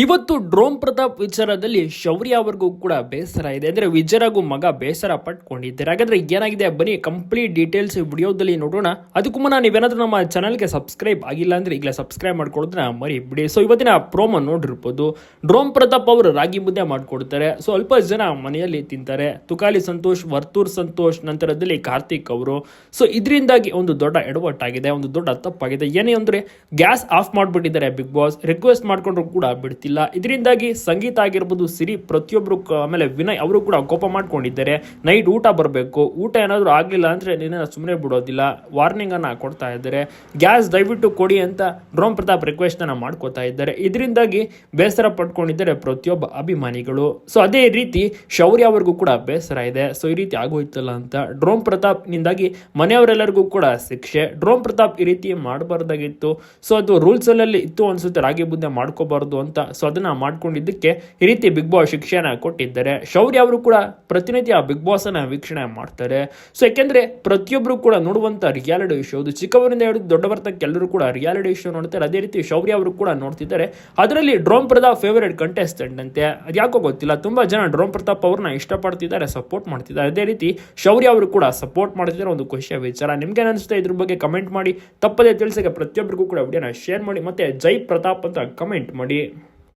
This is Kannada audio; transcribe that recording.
ಇವತ್ತು ಡ್ರೋನ್ ಪ್ರತಾಪ್ ವಿಚಾರದಲ್ಲಿ ಶೌರ್ಯ ಅವ್ರಿಗೂ ಕೂಡ ಬೇಸರ ಇದೆ. ಅಂದ್ರೆ ವಿಜಯರಾಗೂ ಮಗ ಬೇಸರ ಪಟ್ಕೊಂಡಿದ್ದಾರೆ. ಹಾಗಾದ್ರೆ ಏನಾಗಿದೆ? ಬನ್ನಿ ಕಂಪ್ಲೀಟ್ ಡೀಟೇಲ್ಸ್ ವಿಡಿಯೋದಲ್ಲಿ ನೋಡೋಣ. ಅದಕ್ಕೂ ಮುನ್ನ ನೀವೇನಾದ್ರೂ ನಮ್ಮ ಚಾನಲ್ಗೆ ಸಬ್ಸ್ಕ್ರೈಬ್ ಆಗಿಲ್ಲ ಅಂದ್ರೆ ಈಗಲೇ ಸಬ್ಸ್ಕ್ರೈಬ್ ಮಾಡ್ಕೊಳ್ಳೋದನ್ನ ಮರಿ ಬಿಡಿ ಸೊ ಇವತ್ತಿನ ಪ್ರೋಮ ನೋಡಿರ್ಬೋದು. ಡ್ರೋನ್ ಪ್ರತಾಪ್ ಅವರು ರಾಗಿ ಮುದ್ದೆ ಮಾಡ್ಕೊಡ್ತಾರೆ. ಸೊ ಅಲ್ಪ ಜನ ಮನೆಯಲ್ಲಿ ತಿಂತಾರೆ. ತುಕಾಲಿ ಸಂತೋಷ್, ವರ್ತೂರ್ ಸಂತೋಷ್, ನಂತರದಲ್ಲಿ ಕಾರ್ತಿಕ್ ಅವರು. ಸೊ ಇದರಿಂದಾಗಿ ಒಂದು ದೊಡ್ಡ ಎಡವಟ್ಟಾಗಿದೆ. ಒಂದು ದೊಡ್ಡ ತಪ್ಪಾಗಿದೆ. ಏನೇ ಅಂದ್ರೆ, ಗ್ಯಾಸ್ ಆಫ್ ಮಾಡಿಬಿಟ್ಟಿದ್ದಾರೆ ಬಿಗ್ ಬಾಸ್. ರಿಕ್ವೆಸ್ಟ್ ಮಾಡ್ಕೊಂಡ್ರು ಕೂಡ ಬಿಡ್ತಿಲ್ಲ ಇದರಿಂದಾಗಿ ಸಂಗೀತ ಆಗಿರ್ಬೋದು, ಸಿರಿ ಪ್ರತಿಯೊಬ್ಬರು ಆಮೇಲೆ ವಿನಯ್ ಅವರು ಕೂಡ ಕೋಪ ಮಾಡ್ಕೊಂಡಿದ್ದಾರೆ. ನೈಟ್ ಊಟ ಬರಬೇಕು. ಊಟ ಏನಾದರೂ ಆಗಲಿಲ್ಲ ಅಂದರೆ ನಿನ್ನ ಸುಮ್ಮನೆ ಬಿಡೋದಿಲ್ಲ. ವಾರ್ನಿಂಗನ್ನು ಕೊಡ್ತಾ ಇದ್ದಾರೆ. ಗ್ಯಾಸ್ ದಯವಿಟ್ಟು ಕೊಡಿ ಅಂತ ಡ್ರೋಮ್ ಪ್ರತಾಪ್ ರಿಕ್ವೆಸ್ಟನ್ನು ಮಾಡ್ಕೋತಾ ಇದ್ದಾರೆ. ಇದರಿಂದಾಗಿ ಬೇಸರ ಪಟ್ಕೊಂಡಿದ್ದಾರೆ ಪ್ರತಿಯೊಬ್ಬ ಅಭಿಮಾನಿಗಳು. ಸೊ ಅದೇ ರೀತಿ ಶೌರ್ಯ ಅವ್ರಿಗೂ ಕೂಡ ಬೇಸರ ಇದೆ. ಸೊ ಈ ರೀತಿ ಆಗೋಯ್ತಲ್ಲ ಅಂತ ಡ್ರೋಮ್ ಪ್ರತಾಪ್ ನಿಂದಾಗಿ ಮನೆಯವರೆಲ್ಲರಿಗೂ ಕೂಡ ಶಿಕ್ಷೆ. ಡ್ರೋಮ್ ಪ್ರತಾಪ್ ಈ ರೀತಿ ಮಾಡಬಾರ್ದಾಗಿತ್ತು. ಸೊ ಅದು ರೂಲ್ಸ್ ಅಲ್ಲಿ ಇತ್ತು ಅನ್ಸುತ್ತೆ. ರಾಗಿ ಬುದ್ಧೆ ಮಾಡ್ಕೋಬಾರ್ದು ಅಂತ ಸೊ ಅದನ್ನ ಮಾಡ್ಕೊಂಡಿದ್ದಕ್ಕೆ ಈ ರೀತಿ ಬಿಗ್ ಬಾಸ್ ಶಿಕ್ಷಣ ಕೊಟ್ಟಿದ್ದಾರೆ. ಶೌರ್ಯ ಅವರು ಕೂಡ ಪ್ರತಿನಿತ್ಯ ಬಿಗ್ ಬಾಸ್ ಅನ್ನ ವೀಕ್ಷಣೆ ಮಾಡ್ತಾರೆ. ಸೊ ಯಾಕೆಂದ್ರೆ ಪ್ರತಿಯೊಬ್ಬರು ಕೂಡ ನೋಡುವಂತ ರಿಯಾಲಿಟಿ ಶೋ ಅದು ಚಿಕ್ಕವರಿಂದ ಹಿಡಿದು ದೊಡ್ಡವರ ಬರ್ತಕ್ಕೆ ಎಲ್ಲರೂ ಕೂಡ ರಿಯಾಲಿಟಿ ಶೋ ನೋಡ್ತಾರೆ. ಅದೇ ರೀತಿ ಶೌರ್ಯ ಅವರು ಕೂಡ ನೋಡ್ತಿದ್ದಾರೆ. ಅದರಲ್ಲಿ ಡ್ರೋನ್ ಪ್ರತಾಪ್ ಫೇವರೇಟ್ ಕಂಟೆಸ್ಟೆಂಟ್ ಅಂತೆ. ಅದು ಯಾಕೋ ಗೊತ್ತಿಲ್ಲ. ತುಂಬಾ ಜನ ಡ್ರೋನ್ ಪ್ರತಾಪ್ ಅವ್ರನ್ನ ಇಷ್ಟಪಡ್ತಿದ್ದಾರೆ ಸಪೋರ್ಟ್ ಮಾಡ್ತಿದ್ದಾರೆ. ಅದೇ ರೀತಿ ಶೌರ್ಯ ಅವರು ಕೂಡ ಸಪೋರ್ಟ್ ಮಾಡ್ತಿದ್ದಾರೆ ಒಂದು ಖುಷಿಯ ವಿಚಾರ. ನಿಮ್ಗೆ ಅನಿಸುತ್ತೆ ಇದ್ರ ಬಗ್ಗೆ ಕಮೆಂಟ್ ಮಾಡಿ. ತಪ್ಪದೇ ತಿಳಿಸಕ್ಕೆ ಪ್ರತಿಯೊಬ್ಬರಿಗೂ ಕೂಡ ವಿಡಿಯೋನ ಶೇರ್ ಮಾಡಿ. ಮತ್ತೆ ಜೈ ಪ್ರತಾಪ್ ಅಂತ ಕಮೆಂಟ್ ಮಾಡಿ.